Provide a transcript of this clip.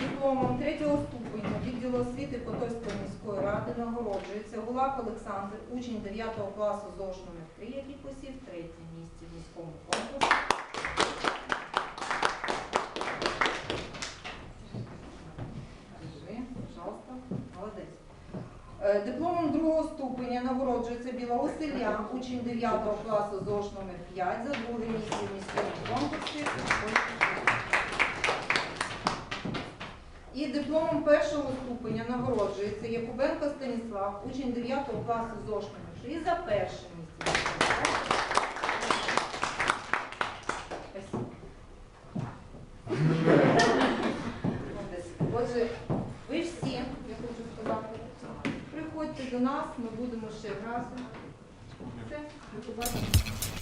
дипломом третього ступеня відділу освіти Котовської міської ради нагороджується Гулак Олександр, учень 9 класу ЗОШ номер 3, який посів третє місце в міському конкурсі. Е, Дипломом другого ступеня нагороджується Білого Селя, учень 9 класу ЗОШ номер 5 за друге місце в міському конкурсі. І дипломом першого ступеня нагороджується Якубенко Станіслав, учень 9 класу ЗОШ номер 3 за перше місце. Отже, ви всі, я хочу сказати, приходьте до нас, ми будемо ще грати. Все, до побачення.